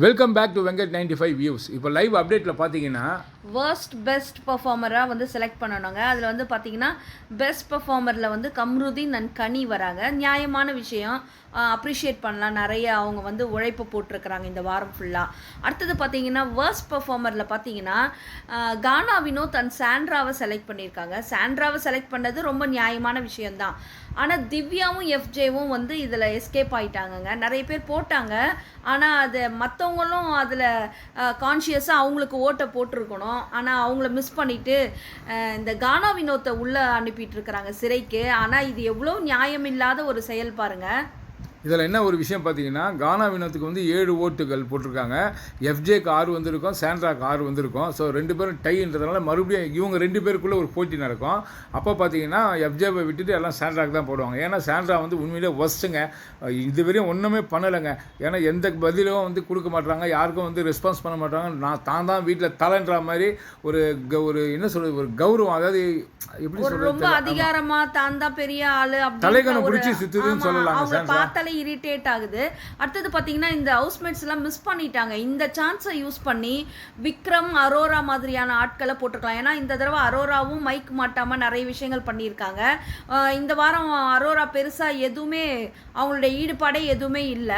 Welcome back to Venkat ninety five views இப்போ live அப்டேட்டில் பார்த்தீங்கன்னா வேர்ஸ்ட் பெஸ்ட் பர்ஃபார்மராக வந்து செலக்ட் பண்ணணுங்க. அதில் வந்து பார்த்தீங்கன்னா பெஸ்ட் பர்ஃபார்மரில் வந்து கம்ருதீன் அண்ட் கனி வராங்க. நியாயமான விஷயம். அப்ரிஷியேட் பண்ணலாம். நிறைய அவங்க வந்து உழைப்பு போட்டிருக்கிறாங்க இந்த வாரம் ஃபுல்லாக அடுத்தது பார்த்தீங்கன்னா வேர்ஸ்ட் பர்ஃபார்மரில் பார்த்தீங்கன்னா கானா வினோத் அண்ட் சாண்ட்ராவை செலக்ட் பண்ணியிருக்காங்க. சாண்ட்ராவை செலக்ட் பண்ணது ரொம்ப நியாயமான விஷயம்தான். ஆனால் திவ்யாவும் எஃப்ஜேவும் வந்து இதில் எஸ்கேப் ஆகிட்டாங்கங்க நிறைய பேர் போட்டாங்க. ஆனால் அது மற்றவங்களும் அதில் கான்ஷியஸாக அவங்களுக்கு ஓட்டை போட்டிருக்கணும். ஆனால் அவங்கள மிஸ் பண்ணிவிட்டு இந்த கானா வினோத்தை உள்ளே அனுப்பிட்டு இருக்கிறாங்க சிறைக்கு. ஆனால் இது எவ்வளோ நியாயமில்லாத ஒரு செயல் பாருங்கள் இதில் என்ன ஒரு விஷயம் பார்த்தீங்கன்னா கானா வினோத்துக்கு வந்து ஏழு ஓட்டுகள் போட்டிருக்காங்க. எஃப்ஜேக்கு ஆறு வந்திருக்கும் சாண்ட்ராக்கு ஆறு வந்திருக்கும். ஸோ ரெண்டு பேரும் டைன்றதுனால மறுபடியும் இவங்க ரெண்டு பேருக்குள்ளே ஒரு போட்டி நடக்கும். அப்போ பார்த்தீங்கன்னா எஃப்ஜேவை விட்டுட்டு எல்லாம் சாண்ட்ராக்கு தான் போடுவாங்க. ஏன்னா சாண்ட்ரா வந்து உண்மையிலே ஒஸ்ட்டுங்க இதுவரையும் ஒன்றுமே பண்ணலைங்க. ஏன்னா எந்த பதிலும் வந்து கொடுக்க மாட்டாங்க யாருக்கும் வந்து ரெஸ்பான்ஸ் பண்ண மாட்டாங்க நான் தான் தான் வீட்டில் தலைன்ற மாதிரி ஒரு ஒரு என்ன சொல்றது ஒரு கௌரவம். அதாவது எப்படி ஒரு ரொம்ப சொல்றது அதிகாரமா தான் தான் பெரிய ஆளு ஒரு- பிடிச்சி சுத்துதுன்னு அவங்க சாண்ட்ரா. பார்த்தாலே இரிட்டேட் ஆகுது. அடுத்தது பாத்தீங்கன்னா இந்த ஹவுஸ்மேட்ஸ் எல்லாம் மிஸ் பண்ணிட்டாங்க. இந்த சான்ஸை யூஸ் பண்ணி விக்ரம் அரோரா மாதிரியான ஆட்களை போட்டிருக்கலாம். ஏன்னா இந்த தடவை அரோராவும் மைக் மாட்டாம நிறைய விஷயங்கள் பண்ணியிருக்காங்க. இந்த வாரம் அரோரா பெருசா எதுவுமே அவங்களுடைய ஈடுபாடே எதுவுமே இல்ல.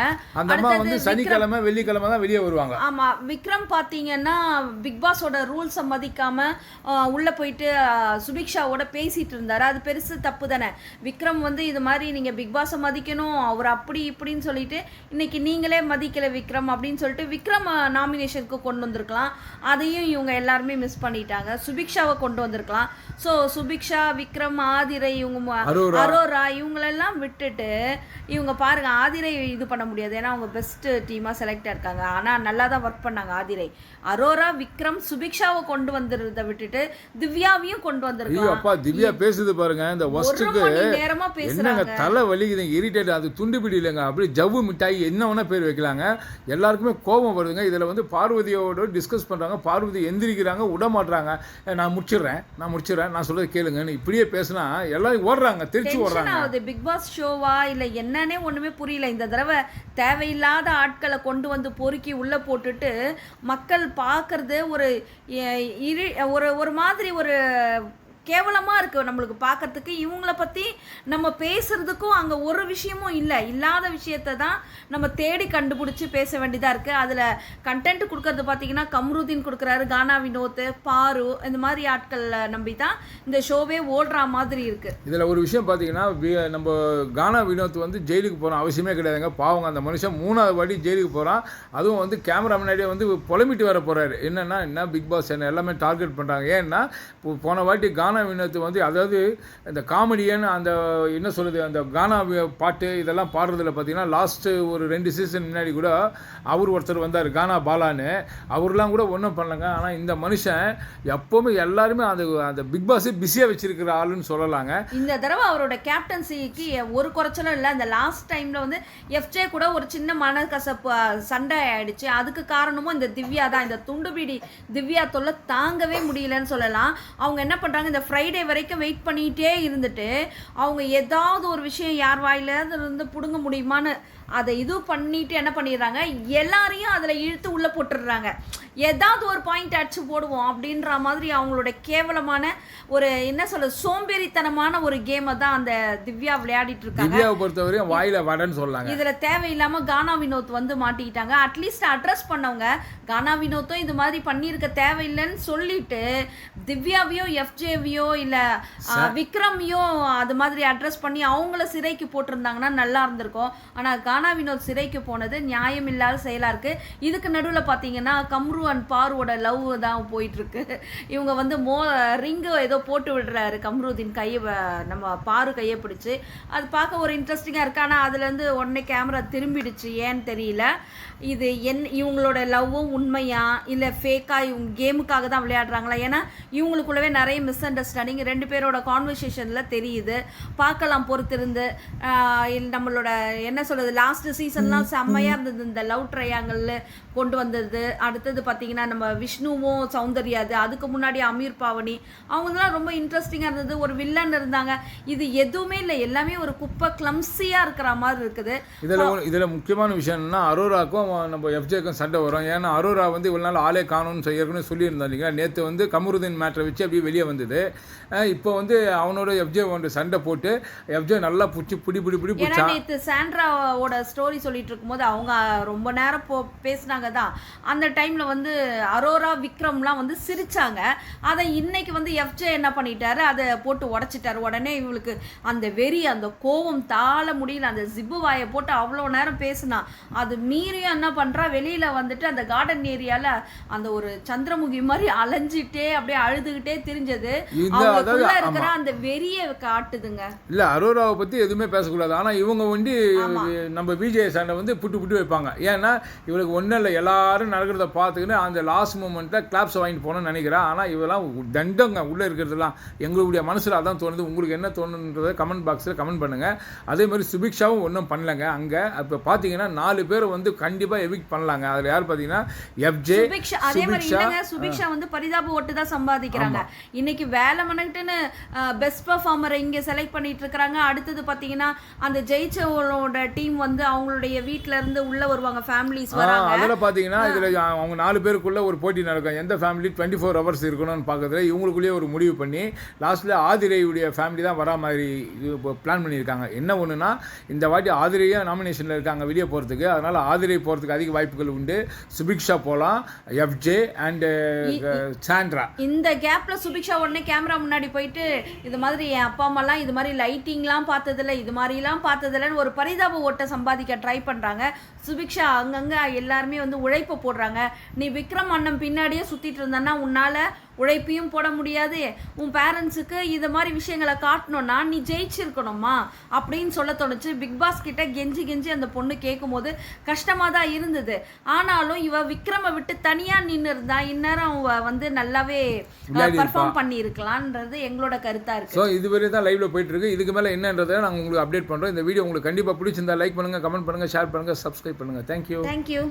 அடுத்தது சனிக்கிழமை வெள்ளிக்கிழமை தான் வெளியே வருவாங்க. ஆமா விக்ரம் பாத்தீங்கன்னா பிக் பாஸோட ரூல்ஸை மதிக்காம ஆஹ், உள்ள போயிட்டு சுபிக்ஷாவோட பேசிட்டு இருந்தாரு. அது பெருசு தப்பு தானே. விக்ரம் வந்து இது மாதிரி நீங்க பிக் பாஸை மதிக்கணும். அவர் அப்படி இப்படின்னு சொல்லிட்டு இன்னைக்கு நீங்களே மதிக்கல விக்ரம் அப்படின்னு சொல்லிட்டு விக்ரம் நாமினேஷனுக்கு கொண்டு வந்திருக்கலாம். அதையும் இவங்க எல்லாருமே மிஸ் பண்ணிட்டாங்க. சுபிக்ஷாவை கொண்டு வந்திருக்கலாம். ஸோ சுபிக்ஷா விக்ரம் ஆதிரை இவங்க அரோரா. இவங்களெல்லாம் விட்டுட்டு இவங்க பாருங்க ஆதிரை இது பண்ண முடியாது. ஏன்னா அவங்க பெஸ்ட் டீமா செலக்ட் இருக்காங்க. ஆனா நல்லா தான் ஒர்க் பண்ணாங்க ஆதிரை. அரோரா விக்ரம் சுபிக்ஷாவை கொண்டு வந்துருத விட்டுட்டு திவ்யாவையும் கொண்டு ஐயோ வந்திருக்கலாம் அப்பா திவ்யா பேசுது பாருங்க. இந்த ஒஸ்ட்டுக்கு நேரமா பேசுறாங்க. தலை வலிக்குது இரிட்டேட் அது துண்டு பிடி இல்லைங்க அப்படி ஜவ்வு மிட்டாய் என்ன வேணா பேர் வைக்கலாங்க. எல்லாருக்குமே கோபம் வருதுங்க. இதில் வந்து பார்வதியோட டிஸ்கஸ் பண்ணுறாங்க பார்வதி எந்திரிக்கிறாங்க விட மாட்றாங்க. "ஏ, நான் முடிச்சிடுறேன் நான் முடிச்சிடுறேன் நான் சொல்றது கேளுங்கன்னு இப்படியே பேசினா எல்லாரும் ஓடுறாங்க திருச்சி ஓடுறாங்க. ஆகுது. பிக் பாஸ் ஷோவா இல்ல என்னன்னே ஒண்ணுமே புரியல. இந்த தடவை தேவையில்லாத ஆட்களை கொண்டு வந்து பொறுக்கி உள்ள போட்டுட்டு மக்கள் பார்க்கறது ஒரு இரு ஒரு ஒரு மாதிரி ஒரு கேவலமாக இருக்குது நம்மளுக்கு பார்க்கறதுக்கு இவங்கள பற்றி நம்ம பேசுகிறதுக்கும் அங்கே ஒரு விஷயமும் இல்லை. இல்லாத விஷயத்த தான் நம்ம தேடி கண்டுபிடிச்சி பேச வேண்டியதாக இருக்குது அதில் கண்டென்ட் கொடுக்கறது பார்த்திங்கன்னா கம்ருதீன் கொடுக்குறாரு கானா வினோத் பாரு இந்த மாதிரி ஆட்களை நம்பி தான் இந்த ஷோவே ஓடுற மாதிரி இருக்குது இதில் ஒரு விஷயம் பார்த்தீங்கன்னா வி- நம்ம கானா வினோத் வந்து ஜெயிலுக்கு போகிறோம் அவசியமே கிடையாதுங்க. பாவங்க அந்த மனுஷன் மூணாவது வாட்டி ஜெயிலுக்கு போகிறான் அதுவும் வந்து கேமரா முன்னாடியே வந்து புலமிட்டு வர போகிறாரு என்னென்னா என்ன பிக் பாஸ் என்ன எல்லாமே டார்கெட் பண்ணுறாங்க ஏன்னா இப்போ போன வாட்டி கானா வினோத் வந்து அதாவது இந்த காமெடியன் அந்த என்ன சொல்கிறது அந்த கானா பாட்டு இதெல்லாம் பாடுறதுல பார்த்தீங்கன்னா லாஸ்ட்டு ஒரு ரெண்டு சீசன் முன்னாடி கூட அவர் ஒருத்தர் வந்தார் கானா பாலான்னு. அவர்லாம் கூட ஒன்றும் பண்ணலங்க. ஆனால் இந்த மனுஷன் எப்போவுமே எல்லாருமே அந்த அந்த பிக் பாஸ் பிஸியாக வச்சிருக்கிற ஆளுன்னு சொல்லலாங்க. இந்த தடவை அவரோட கேப்டன்சிக்கு ஒரு குறைச்சலும் இல்லை. அந்த லாஸ்ட் டைம்ல வந்து எஃப்ஜே கூட ஒரு சின்ன மனக்கசப்பு சண்டை ஆயிடுச்சு. அதுக்கு காரணமும் இந்த திவ்யா தான். இந்த துண்டுபிடி திவ்யா தொல்லை தாங்கவே முடியலன்னு சொல்லலாம். அவங்க என்ன பண்ணுறாங்க இந்த ஃப்ரைடே வரைக்கும் வெயிட் பண்ணிகிட்டே இருந்துட்டு அவங்க ஏதாவது ஒரு விஷயம் யார் வாயில இருந்து புடுங்க முடியுமான்னு அதை இது பண்ணிட்டு என்ன பண்ணிடுறாங்க? எல்லாரையும் அதில் இழுத்து உள்ள போட்டுடுறாங்க. ஏதாவது ஒரு பாயிண்ட் அடிச்சு போடுவோம் அப்படின்ற மாதிரி அவங்களோட கேவலமான ஒரு என்ன சொல்ல சோம்பேறித்தனமான ஒரு கேமை தான் அந்த திவ்யா விளையாடிட்டு இருக்காங்க. திவ்யாவை பொறுத்தவரையும் வாயில வடன்னு சொல்லலாங்க இதுல தேவையில்லாம கானா வினோத் வந்து மாட்டிக்கிட்டாங்க. அட்லீஸ்ட் அட்ரஸ் பண்ணவங்க கானா வினோத்தும் இது மாதிரி பண்ணியிருக்க தேவையில்லைன்னு சொல்லிட்டு திவ்யாவையோ எஃப்ஜேவியோ இல்ல விக்ரமையோ அது மாதிரி அட்ரஸ் பண்ணி அவங்கள சிறைக்கு போட்டிருந்தாங்கன்னா நல்லா இருந்திருக்கும். ஆனா கானா வினோத் சிறைக்கு போனது நியாயம் இல்லாத இருக்குது இதுக்கு நடுவில் பார்த்தீங்கன்னா கம்ரு அண்ட் பாருவோட லவ் தான் போயிட்டுருக்கு. இவங்க வந்து மோ ரிங்கு ஏதோ போட்டு விடுறாரு கம்ருதீன் கையை நம்ம பாரு கையை பிடிச்சி. அது பார்க்க ஒரு இன்ட்ரெஸ்டிங்காக இருக்குது ஆனால் அதுலேருந்து உடனே கேமரா திரும்பிடுச்சு. ஏன்னு தெரியல. இது என் இவங்களோட லவ்வும் உண்மையா? இல்லை ஃபேக்காக இவங்க கேமுக்காக தான் விளையாடுறாங்களா? ஏன்னா இவங்களுக்குள்ளவே நிறைய மிஸ் அண்டர்ஸ்டாண்டிங் ரெண்டு பேரோட கான்வர்சேஷனில் தெரியுது. பார்க்கலாம் பொறுத்திருந்து. நம்மளோட என்ன சொல்கிறது லாஸ்ட் சீசன்லாம் செம்மையா இருந்தது. இந்த லவ் ட்ரையாங்கல் கொண்டு வந்தது. அடுத்தது பார்த்தீங்கன்னா நம்ம விஷ்ணுவும் சௌந்தர்யா அது அதுக்கு முன்னாடி அமீர் பாவனி அவங்கலாம் ரொம்ப இன்ட்ரெஸ்டிங்காக இருந்தது. ஒரு வில்லன் இருந்தாங்க. இது எதுவுமே இல்லை. எல்லாமே ஒரு குப்பை கிளம்ஸியாக இருக்கிற மாதிரி இருக்குது. இதில் இதில் முக்கியமான விஷயம் என்னன்னா அரோராக்கும் நம்ம எஃப்ஜேக்கும் சண்டை வரும். ஏன்னா அரோரா வந்து இவ்வளோ நாள் ஆளே காணும்னு ஏற்கனவே சொல்லியிருந்தோம் இல்லைங்களா? நேற்று வந்து கமருதீன் மேட்ரை வச்சு அப்படியே வெளியே வந்தது. இப்போ வந்து அவனோட எஃப்ஜே வந்து சண்டை போட்டு எஃப்ஜே நல்லா பிடிச்சி பிடி பிடி பிடி பிடிச்சான் நேத்து சாண்ட்ராவோட ஸ்டோரி சொல்லிட்டு இருக்கும்போது அவங்க ரொம்ப நேரம் போ பேசினாங்க தான். அந்த டைம்ல வந்து அரோரா விக்ரம்லாம் வந்து சிரிச்சாங்க. அதை இன்னைக்கு வந்து எஃப்ஜே என்ன பண்ணிட்டாரு? அதை போட்டு உடைச்சிட்டாரு. உடனே இவளுக்கு அந்த வெறி அந்த கோவம் தாழ முடியல. அந்த ஜிப்பு வாயை போட்டு அவ்வளோ நேரம் பேசினா. அது மீறியும் என்ன பண்றா? வெளியில வந்துட்டு அந்த கார்டன் ஏரியால அந்த ஒரு சந்திரமுகி மாதிரி அலைஞ்சிட்டே அப்படியே அழுதுகிட்டே திரிஞ்சது. அவங்களுக்குள்ள இருக்கிற அந்த வெறியை காட்டுதுங்க. இல்லை அரோராவை பற்றி எதுவுமே பேசக்கூடாது. ஆனால் இவங்க வந்து நம்ம விஜய் சண்டை வந்து புட்டு புட்டு வைப்பாங்க. ஏன்னா இவளுக்கு ஒன்றும் இல்லை. எல்லாரும் நடக்கிறத பார்த்துக்கின்னு அந்த லாஸ்ட் மூமெண்ட்டில் கிளாப்ஸ் வாங்கிட்டு போகணும்னு நினைக்கிறேன் ஆனால் இவெல்லாம் தண்டங்க. உள்ளே இருக்கிறதுலாம் எங்களுடைய மனசில் அதான் தோணுது. உங்களுக்கு என்ன தோணுன்றதை கமெண்ட் பாக்ஸில் கமெண்ட் பண்ணுங்கள் அதே மாதிரி சுபிக்ஷாவும் ஒன்றும் பண்ணலங்க. அங்கே இப்போ பார்த்தீங்கன்னா நாலு பேரை வந்து கண்டிப்பாக எவிக் பண்ணலாங்க. அதில் யார் பார்த்தீங்கன்னா எஃப்ஜே அதே மாதிரி இல்லைங்க. சுபிக்ஷா வந்து பரிதாப ஓட்டு தான் சம்பாதிக்கிறாங்க. இன்னைக்கு வேலை மனக்கிட்டுன்னு பெஸ்ட் பர்ஃபார்மரை இங்க செலக்ட் பண்ணிட்டு இருக்காங்க அடுத்தது பாத்தீங்கன்னா அந்த ஜெயிச்சவங்களோட டீம் வந்து அவங்களுடைய வீட்ல இருந்து உள்ள வருவாங்க ஃபேமிலிஸ் வராங்க. அதில் பார்த்தீங்கன்னா இதில் அவங்க நாலு பேருக்குள்ள ஒரு போட்டி நடக்கும். எந்த ஃபேமிலி டுவெண்ட்டி ஃபோர் ஹவர்ஸ் இருக்கணும்னு பார்க்கறதுல இவங்களுக்குள்ளேயே ஒரு முடிவு பண்ணி லாஸ்ட்டில் ஆதிரையுடைய ஃபேமிலி தான் வரா மாதிரி பிளான் பண்ணியிருக்காங்க. என்ன ஒன்றுனா இந்த வாட்டி ஆதிரையும் நாமினேஷனில் இருக்காங்க வெளியே போகிறதுக்கு அதனால் ஆதிரை போகிறதுக்கு அதிக வாய்ப்புகள் உண்டு. சுபிக்ஷா போகலாம் எஃப்ஜே அண்டு சாண்ட்ரா இந்த கேப்ல சுபிக்ஷா உடனே கேமரா முன்னாடி போயிட்டு இது மாதிரி என் அப்பா அம்மாலாம் இது மாதிரி லைட்டிங்லாம் பார்த்ததில்ல இது மாதிரிலாம் பார்த்ததில்லன்னு ஒரு பரிதாப ஓட்டை சம்பாதிக்க ட்ரை பண்ணுறாங்க சுபிக்ஷா அங்கங்கே எல்லாருமே வந்து உழைப்பை போடுறாங்க. நீ விக்ரம் அண்ணன் பின்னாடியே சுற்றிட்டு இருந்தன்னா உன்னால் உழைப்பையும் போட முடியாது. உன் பேரண்ட்ஸுக்கு இது மாதிரி விஷயங்களை காட்டணும்னா நீ ஜெயிச்சிருக்கணுமா அப்படின்னு சொல்ல தோணுச்சு பிக் பாஸ் கிட்ட கெஞ்சி கெஞ்சி அந்த பொண்ணு கேட்கும்போது கஷ்டமா தான் இருந்தது. ஆனாலும் இவ விக்ரமை விட்டு தனியா நின்று இருந்தா இந்நேரம் அவ வந்து நல்லாவே பர்ஃபார்ம் பண்ணி இருக்கலான்றது எங்களோட கருத்தா இருக்கு. ஸோ இதுவரை தான் லைவ்ல போயிட்டு இருக்கு இதுக்கு மேலே என்னன்றதை நாங்கள் உங்களுக்கு அப்டேட் பண்ணுறோம் இந்த வீடியோ உங்களுக்கு கண்டிப்பாக பிடிச்சிருந்தா லைக் பண்ணுங்கள் கமெண்ட் பண்ணுங்கள் ஷேர் பண்ணுங்கள் சப்ஸ்கிரைப் பண்ணுங்கள் தேங்க்யூ தேங்க்யூ